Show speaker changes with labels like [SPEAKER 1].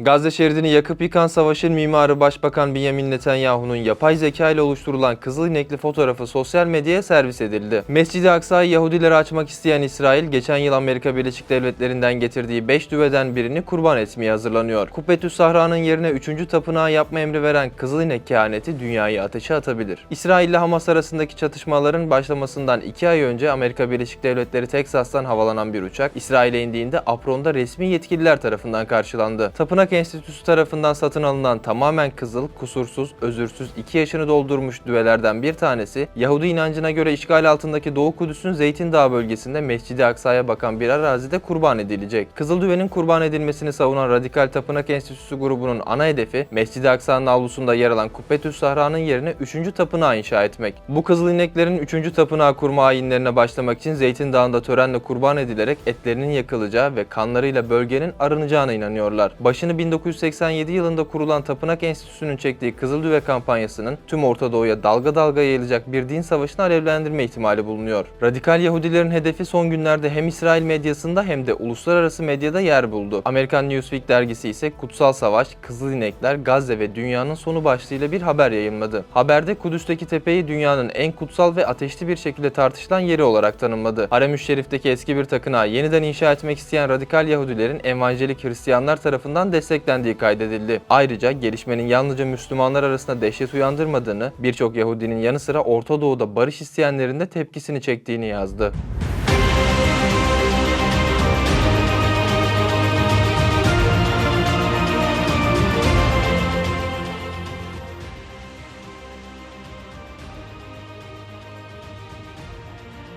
[SPEAKER 1] Gazze şeridini yakıp yıkan savaşın mimarı Başbakan Benjamin Netanyahu'nun yapay zeka ile oluşturulan kızıl inekli fotoğrafı sosyal medyaya servis edildi. Mescid-i Aksa'yı Yahudilere açmak isteyen İsrail, geçen yıl Amerika Birleşik Devletleri'nden getirdiği 5 düveden birini kurban etmeye hazırlanıyor. Kubbetüs Sahra'nın yerine 3. tapınağı yapma emri veren kızıl inek kehaneti dünyayı ateşe atabilir. İsrail ile Hamas arasındaki çatışmaların başlamasından 2 ay önce Amerika Birleşik Devletleri Teksas'tan havalanan bir uçak, İsrail'e indiğinde apronda resmi yetkililer tarafından karşılandı. Tapınak Enstitüsü tarafından satın alınan tamamen kızıl, kusursuz, özürsüz 2 yaşını doldurmuş düvelerden bir tanesi, Yahudi inancına göre işgal altındaki Doğu Kudüs'ün Zeytin Dağı bölgesinde Mescid-i Aksa'ya bakan bir arazide kurban edilecek. Kızıl düvenin kurban edilmesini savunan Radikal Tapınak Enstitüsü grubunun ana hedefi, Mescid-i Aksa'nın avlusunda yer alan Kubbetüs Sahra'nın yerine 3. tapınağı inşa etmek. Bu kızıl ineklerin 3. tapınağı kurma ayinlerine başlamak için Zeytin Dağı'nda törenle kurban edilerek etlerinin yakılacağı ve kanlarıyla bölgenin arınacağına inanıyorlar. Başını 1987 yılında kurulan Tapınak Enstitüsü'nün çektiği Kızıldüve kampanyasının tüm Orta Doğu'ya dalga dalga yayılacak bir din savaşını alevlendirme ihtimali bulunuyor. Radikal Yahudilerin hedefi son günlerde hem İsrail medyasında hem de uluslararası medyada yer buldu. Amerikan Newsweek dergisi ise Kutsal Savaş, Kızıl İnekler, Gazze ve Dünyanın Sonu başlığıyla bir haber yayınladı. Haberde Kudüs'teki tepeyi dünyanın en kutsal ve ateşli bir şekilde tartışılan yeri olarak tanımladı. Harem-ü Şerif'teki eski bir takınağı yeniden inşa etmek isteyen radikal Yahudilerin evangelik Hristiyanlar tarafından desteklendiği kaydedildi. Ayrıca gelişmenin yalnızca Müslümanlar arasında dehşet uyandırmadığını, birçok Yahudinin yanı sıra Orta Doğu'da barış isteyenlerin de tepkisini çektiğini yazdı.